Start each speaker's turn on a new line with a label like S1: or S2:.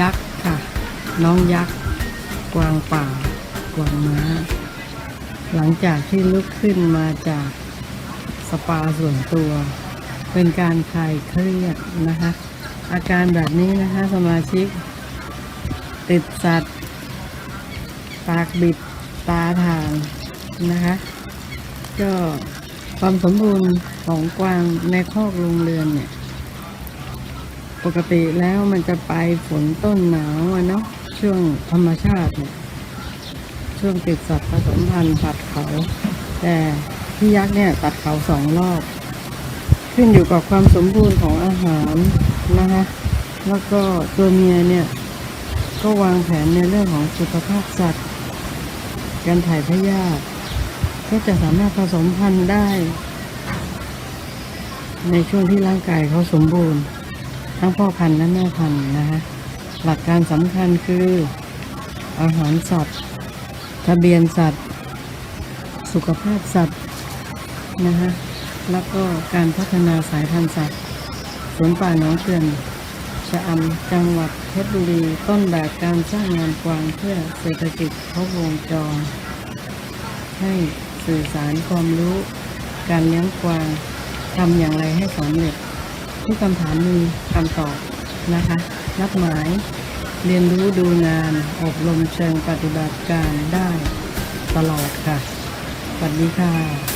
S1: ยักษ์ค่ะ น้องยักษ์ กวางป่า กวางม้า หลังจากที่ลุกขึ้นมาจากสปาส่วนตัว เป็นการคลายเครียดนะคะ อาการแบบนี้นะคะสมาชิก ติดสัตว์ ปากบิดตาทางนะคะ ก็ความสมบูรณ์ของกวางในคอกโรงเรือนเนี่ย ปกติแล้วมันจะไปฝนต้นหนาวอะเนาะช่วงธรรมชาติเนี่ยช่วงติดสัตว์ผสมพันธุ์ตัดเขา แต่พี่ยักษ์เนี่ยตัดเขาสองรอบ ขึ้นอยู่กับความสมบูรณ์ของอาหารนะคะแล้วก็ตัวเมียเนี่ย ก็วางแผนในเรื่องของสุขภาพสัตว์ การถ่ายพยาธิก็จะสามารถผสมพันธุ์ได้ ในช่วงที่ร่างกายเขาสมบูรณ์ ทั้งพ่อพันธุ์และแม่พันธุ์นะคะหลักการสำคัญคืออาหารสัตว์ ทะเบียนสัตว์ สุขภาพสัตว์นะคะแล้วก็การพัฒนาสายพันธุ์สัตว์สวนป่าหนองเขื่อนชะอำจังหวัดเพชรบุรีต้นแบบการสร้างงานกวางเพื่อเศรษฐกิจครบวงจร ให้สื่อสารความรู้ การเลี้ยงกวางทำอย่างไรให้สำเร็จ ทุกคำถามมีคำตอบนะคะ นัดหมาย เรียนรู้ดูงาน อบรมเชิงปฏิบัติการได้ตลอดค่ะ สวัสดีค่ะ